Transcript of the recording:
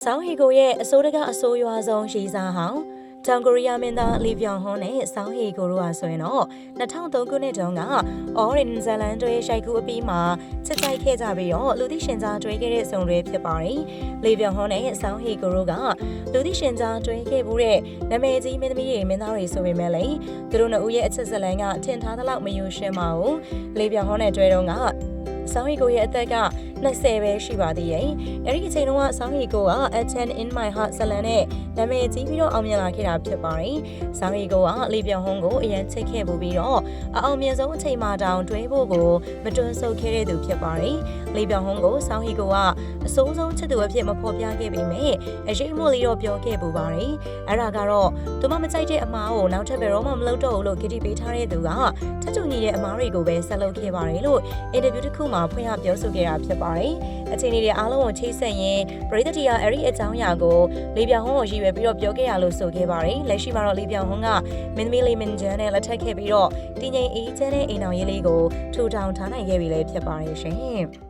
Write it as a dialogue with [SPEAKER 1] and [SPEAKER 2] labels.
[SPEAKER 1] ။ဆောင်းဟီကိုရဲ့အစိုးရကအစိုးရွာဆုံးရီစားဟောင်းတောင်ကိုရီးယားမင်းသားလီဗျောင်ဟွန်းနဲ့ဆောင်းဟီကိုတို့ဟာဆိုရင်တော့2003ခုနှစ်တုန်းကအော်ရင်ဇလန်တွေရှိုက်ကူအပြီးမှာချစ်ကြိုက်ခဲ့ကြပြီးတော့လူသိရှင်ကြားတွေ့ခဲ့တဲ့ဆုံတွေဖြစ်ပါတယ်။လီဗျောင်ဟွန်းနဲ့ဆောင်းဟီကိုတို့ကလူသိရှင်ကြားတွေ့ခဲ့မှုတဲ့နာမည်ကြီးမင်းသမီးတွေမင်းသားတွေဆိုပေမဲ့လည်းသူတို့နှစ်ဦးရဲ့အချစ်ဇလန်ကထင်ထားသလောက်မယူရှင်းပါဘူး။လီဗျောင်ဟွန်းနဲ့တွေ့တော့ကဆောင်းဟီကိုရဲ့အသက်က 20ပဲရှိပါသေးရဲ့။အဲဒီအချိန်တုန်းကဆောင်းဟီကိုက Atten in my heart ဇလန်နဲ့နာမည်ကြီးပြီးတော့အောင်မြင်လာခဲ့တာဖြစ်ပါတယ်။ဆောင်းဟီကိုကလီဗျောင်ဟွန်းကိုအရင်ချစ်ခဲ့ပူပြီးတော့အအောင်မြင်ဆုံးအချိန်မှတောင်တွဲဖို့ကိုမတွန်းဆုပ်ခဲ့တဲ့သူဖြစ်ပါတယ်။လီဗျောင်ဟွန်းကိုဆောင်းဟီကိုကအစိုးဆုံးချစ်သူအဖြစ်မဖော်ပြခဲ့ပေမဲ့အရေးမို့လေးတော့ပြောခဲ့ပူပါတယ်။အဲ့ဒါကတော့သူမမကြိုက်တဲ့အမားကိုနောက်ထပ်ဘယ်တော့မှမလုပ်တော့ဘူးလို့ဂတိပေးထားတဲ့သူကထထူညီတဲ့အမားတွေကိုပဲဆက်လုပ်ခဲ့ပါတယ်လို့အင်တာဗျူးတစ်ခုမှာဖွင့်ရပြောဆိုခဲ့တာဖြစ်ပါတယ်။အချိန်လေးတွေအားလုံးကိုချိတ်ဆက်ရင်းပရိသတ်တီကအဲ့ဒီအကြောင်းအရာကိုလေပြောင်ဟွန်းကိုရည်ရွယ်ပြီးတော့ပြောခဲ့ရလို့ဆိုခဲ့ပါတယ်။လက်ရှိမှာတော့လေပြောင်ဟွန်းကမင်းသမီးလေးမင်ဂျန်နဲ့လက်ထပ်ခဲ့ပြီးတော့တည်ငြိမ်အေးချမ်းတဲ့အိမ်အောင်ရေးလေးကိုထူထောင်ထားနိုင်ခဲ့ပြီလည်းဖြစ်ပါတယ်ရှင်။